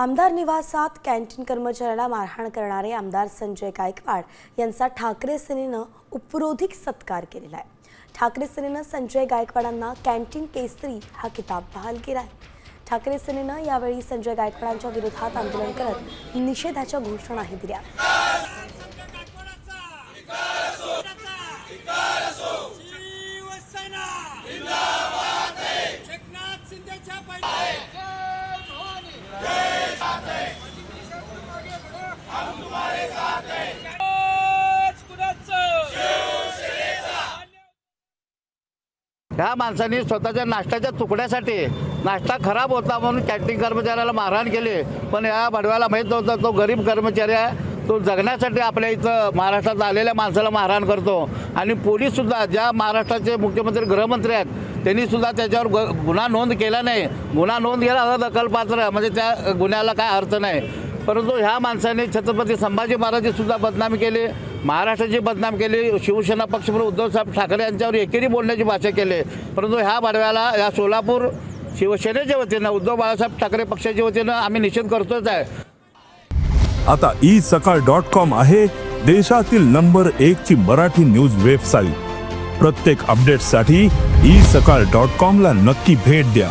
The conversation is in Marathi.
आमदार निवासात कॅन्टीन कर्मचाऱ्याला मारहाण करणारे आमदार संजय गायकवाड यांचा ठाकरे सेनेनं उपरोधिक सत्कार केलेला आहे. ठाकरे सेनेनं संजय गायकवाडांना कॅन्टीन केसरी हा किताब बहाल केला आहे. ठाकरे सेनेनं यावेळी संजय गायकवाडांच्या विरोधात आंदोलन करत निषेधाच्या घोषणाही दिल्या. शिवसेना! ह्या माणसाने स्वतःच्या नाश्त्याच्या तुकड्यासाठी नाश्ता खराब होता म्हणून कॅन्टीन कर्मचाऱ्याला मारहाण केली. पण या भडव्याला माहीत नव्हतं तो गरीब कर्मचारी आहे. तो जगण्यासाठी आपल्या इथं महाराष्ट्रात आलेल्या माणसाला मारहाण करतो. आणि पोलीससुद्धा ज्या महाराष्ट्राचे मुख्यमंत्री गृहमंत्री आहेत त्यांनी सुद्धा त्याच्यावर ग गुन्हा नोंद केला नाही. गुन्हा नोंद केला तर दखलपात्र म्हणजे त्या गुन्ह्याला काय अर्थ नाही. परंतु ह्या माणसाने छत्रपती संभाजी महाराजांची सुद्धा बदनामी केली महाराष्ट्राची बदनाम केली शिवसेना पक्षप्रमुख उद्धवसाहेब ठाकरे यांच्यावर एकेरी बोलण्याची भाषा केली. परंतु ह्या बडव्याला या सोलापूर शिवसेनेच्या वतीनं उद्धव बाळासाहेब ठाकरे पक्षाच्या वतीनं आम्ही निषेध करतोच आहे. आता ई सकाळ डॉट कॉम आहे देशातील नंबर एक ची मराठी न्यूज वेबसाईट प्रत्येक अपडेटसाठी ई सकाळ डॉट कॉम ला नक्की भेट द्या.